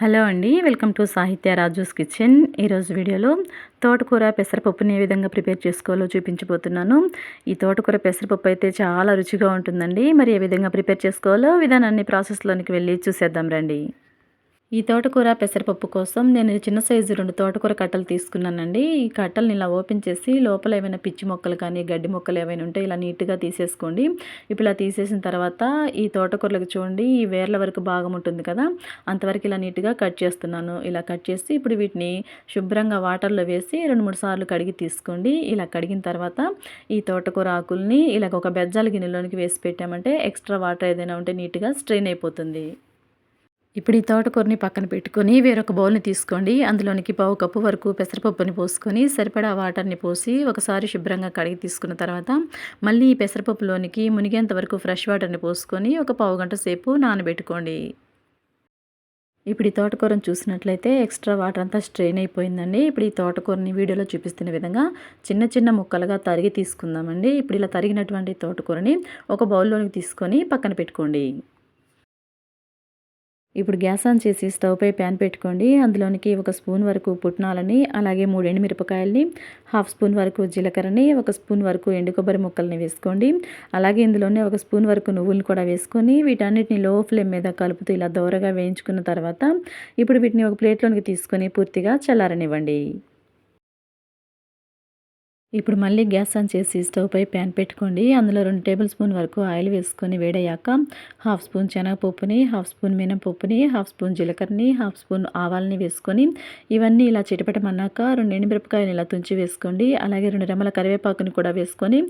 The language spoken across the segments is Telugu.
హలో అండి వెల్కమ్ టు సాహిత్య రాజూస్ కిచెన్. ఈరోజు వీడియోలో తోటకూర పెసరపప్పుని ఏ విధంగా ప్రిపేర్ చేసుకోవాలో చూపించబోతున్నాను. ఈ తోటకూర పెసరపప్పు అయితే చాలా రుచిగా ఉంటుందండి. మరి ఏ విధంగా ప్రిపేర్ చేసుకోవాలో విధానాన్ని ప్రాసెస్లోనికి వెళ్ళి చూసేద్దాం రండి. ఈ తోటకూర పెసరపప్పు కోసం నేను చిన్న సైజు రెండు తోటకూర కట్టలు తీసుకున్నానండి. ఈ కట్టలను ఇలా ఓపెన్ చేసి లోపల ఏమైనా పిచ్చి మొక్కలు కానీ గడ్డి మొక్కలు ఏమైనా ఉంటే ఇలా నీట్గా తీసేసుకోండి. ఇప్పుడు ఇలా తీసేసిన తర్వాత ఈ తోటకూరలకు చూడండి ఈ వేర్ల వరకు భాగం ఉంటుంది కదా అంతవరకు ఇలా నీట్గా కట్ చేస్తున్నాను. ఇలా కట్ చేసి ఇప్పుడు వీటిని శుభ్రంగా వాటర్లో వేసి రెండు మూడు సార్లు కడిగి తీసుకోండి. ఇలా కడిగిన తర్వాత ఈ తోటకూర ఆకుల్ని ఇలా ఒక బెజ్జాల గిన్నెలోనికి వేసి పెట్టామంటే ఎక్స్ట్రా వాటర్ ఏదైనా ఉంటే నీట్గా స్ట్రెయిన్ అయిపోతుంది. ఇప్పుడు ఈ తోటకూరని పక్కన పెట్టుకొని వేరొక బౌల్ని తీసుకోండి. అందులోనికి పావు కప్పు వరకు పెసరపప్పుని పోసుకొని సరిపడా వాటర్ని పోసి ఒకసారి శుభ్రంగా కడిగి తీసుకున్న తర్వాత మళ్ళీ ఈ పెసరపప్పులోనికి మునిగేంత వరకు ఫ్రెష్ వాటర్ని పోసుకొని ఒక పావు గంట సేపు నానబెట్టుకోండి. ఇప్పుడు ఈ తోటకూరను చూసినట్లయితే ఎక్స్ట్రా వాటర్ అంతా స్ట్రెయిన్ అయిపోయిందండి. ఇప్పుడు ఈ తోటకూరని వీడియోలో చూపిస్తున్న విధంగా చిన్న చిన్న ముక్కలుగా తరిగి తీసుకుందామండి. ఇప్పుడు ఇలా తరిగినటువంటి తోటకూరని ఒక బౌల్లోనికి తీసుకొని పక్కన పెట్టుకోండి. ఇప్పుడు గ్యాస్ ఆన్ చేసి స్టవ్ పై ప్యాన్ పెట్టుకోండి. అందులోనికి ఒక స్పూన్ వరకు పుట్నాలని అలాగే మూడు ఎండుమిరపకాయలని హాఫ్ స్పూన్ వరకు జీలకర్రని ఒక స్పూన్ వరకు ఎండు కొబ్బరి ముక్కల్ని వేసుకోండి. అలాగే ఇందులోనే ఒక స్పూన్ వరకు నువ్వులను కూడా వేసుకొని వీటన్నిటిని లో ఫ్లేమ్ మీద కలుపుతూ ఇలా దోరగా వేయించుకున్న తర్వాత ఇప్పుడు వీటిని ఒక ప్లేట్లోనికి తీసుకొని పూర్తిగా చల్లారనివ్వండి. ఇప్పుడు మళ్ళీ గ్యాస్ ఆన్ చేసి స్టవ్ పై ప్యాన్ పెట్టుకోండి. అందులో రెండు టేబుల్ స్పూన్ వరకు ఆయిల్ వేసుకొని వేడయ్యాక హాఫ్ స్పూన్ శనగపప్పుని హాఫ్ స్పూన్ మినపప్పుని హాఫ్ స్పూన్ జీలకర్రని హాఫ్ స్పూన్ ఆవాలని వేసుకొని ఇవన్నీ ఇలా చిటపటమన్నాక రెండు ఎండుమిరపకాయలు ఇలా తుంచి వేసుకోండి. అలాగే రెండు రెమ్మల కరివేపాకుని కూడా వేసుకొని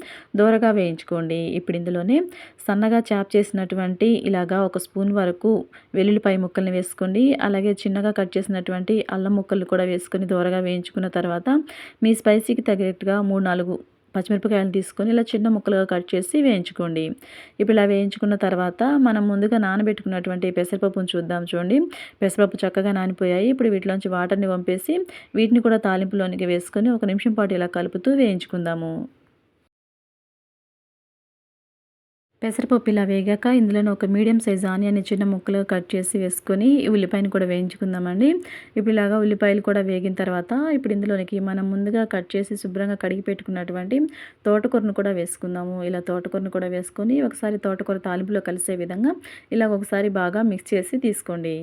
దూరగా వేయించుకోండి. ఇప్పుడు ఇందులోనే సన్నగా చాప్ చేసినటువంటి ఇలాగా ఒక స్పూన్ వరకు వెల్లుల్లిపాయ ముక్కల్ని వేసుకోండి. అలాగే చిన్నగా కట్ చేసినటువంటి అల్లం ముక్కలు కూడా వేసుకొని దూరగా వేయించుకున్న తర్వాత మీ స్పైసీకి తగినట్టుగా మూడు నాలుగు పచ్చిమిరపకాయలు తీసుకొని ఇలా చిన్న ముక్కలుగా కట్ చేసి వేయించుకోండి. ఇప్పుడు ఇలా వేయించుకున్న తర్వాత మనం ముందుగా నానబెట్టుకున్నటువంటి పెసరపప్పును చూద్దాం చూడండి. పెసరపప్పు చక్కగా నానిపోయాయి. ఇప్పుడు వీటిలోంచి వాటర్ని పంపేసి వీటిని కూడా తాలింపులోనికి వేసుకొని ఒక నిమిషం పాటు ఇలా కలుపుతూ వేయించుకుందాము. పెసరపప్పు ఇలా వేగాక ఇందులోనే ఒక మీడియం సైజ్ ఆనియన్ని చిన్న ముక్కలుగా కట్ చేసి వేసుకొని ఉల్లిపాయను కూడా వేయించుకుందామండి. ఇప్పుడు ఇలాగా ఉల్లిపాయలు కూడా వేగిన తర్వాత ఇప్పుడు ఇందులోనికి మనం ముందుగా కట్ చేసి శుభ్రంగా కడిగి పెట్టుకున్నటువంటి తోటకూరను కూడా వేసుకుందాము. ఇలా తోటకూరను కూడా వేసుకొని ఒకసారి తోటకూర తాలింపులో కలిసే విధంగా ఇలా ఒకసారి బాగా మిక్స్ చేసి తీసుకోండి.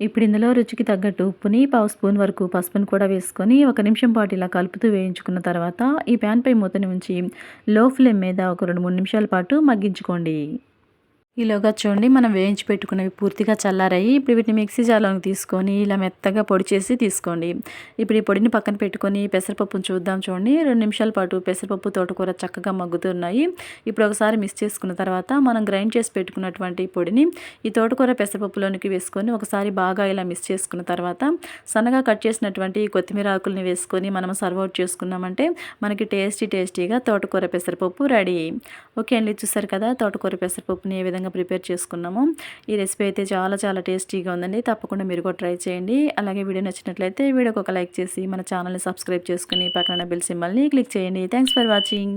ఇప్పుడు ఇందులో రుచికి తగ్గట్టు ఉప్పుని పావు స్పూన్ వరకు పసుపుని కూడా వేసుకొని ఒక నిమిషం పాటు ఇలా కలుపుతూ వేయించుకున్న తర్వాత ఈ ప్యాన్పై మూతని ఉంచి లో ఫ్లేమ్ మీద ఒక రెండు మూడు నిమిషాల పాటు మగ్గించుకోండి. ఈలోగా చూడండి మనం వేయించి పెట్టుకున్నవి పూర్తిగా చల్లారాయి. ఇప్పుడు వీటిని మిక్సీ జార్లోకి తీసుకొని ఇలా మెత్తగా పొడి చేసి తీసుకోండి. ఇప్పుడు ఈ పొడిని పక్కన పెట్టుకొని పెసరపప్పును చూద్దాం చూడండి. రెండు నిమిషాల పాటు పెసరపప్పు తోటకూర చక్కగా మగ్గుతున్నాయి. ఇప్పుడు ఒకసారి మిక్స్ చేసుకున్న తర్వాత మనం గ్రైండ్ చేసి పెట్టుకున్నటువంటి పొడిని ఈ తోటకూర పెసరపప్పులోనికి వేసుకొని ఒకసారి బాగా ఇలా మిక్స్ చేసుకున్న తర్వాత సన్నగా కట్ చేసినటువంటి కొత్తిమీర ఆకుల్ని వేసుకొని మనం సర్వ్ అవుట్ చేసుకున్నామంటే మనకి టేస్టీ టేస్టీగా తోటకూర పెసరపప్పు రెడీ. ఓకే అండి చూసారు కదా తోటకూర పెసరపప్పుని ఏ విధంగా విధంగా ప్రిపేర్ చేసుకున్నాము. ఈ రెసిపీ అయితే చాలా చాలా టేస్టీగా ఉందండి. తప్పకుండా మీరు కూడా ట్రై చేయండి. అలాగే వీడియో నచ్చినట్లయితే వీడియోకి ఒక లైక్ చేసి మన ఛానల్ని సబ్స్క్రైబ్ చేసుకుని పక్కన బిల్ సింబల్ని క్లిక్ చేయండి. Thanks for watching